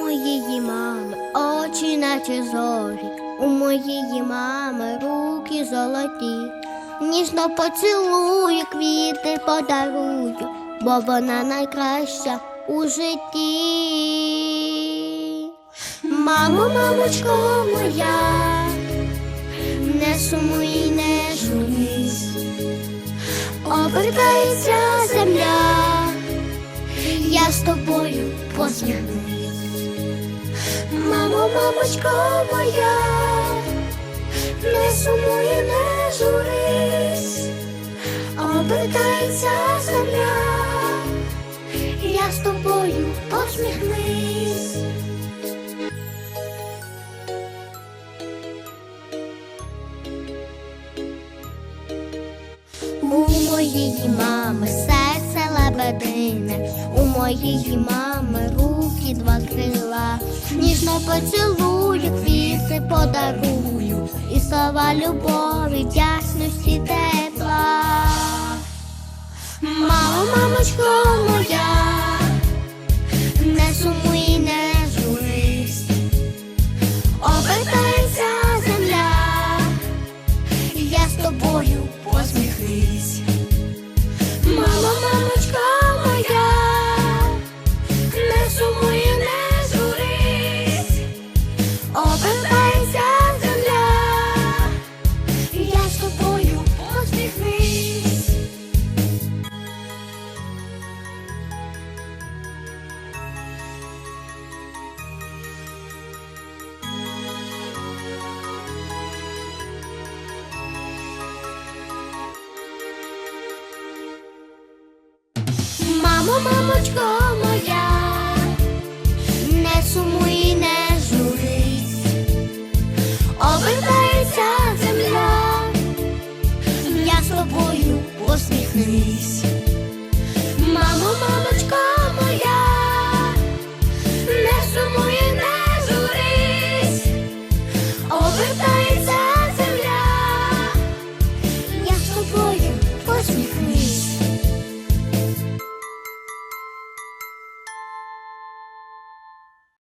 Моєї мами очі наче зорі, у моєї мами руки золоті. Ніжно поцілую, квіти подарую, бо вона найкраща у житті. Мамо, мамочко моя, не сумуй, не журись, обертається земля, я з тобою посміхнусь. Мамо, мамочко моя, не сумуй, не журись, обертається земля, я з тобою посміхнись. У моєї мами серце лебедине, у моєї мами руки два крила, ніжно поцілую, квіти подарую, і слова любові, вдячності тепла. Мамо, мамочко моя, не сумуй, не журись, обертається земля я з тобою посміхнись. Мамо,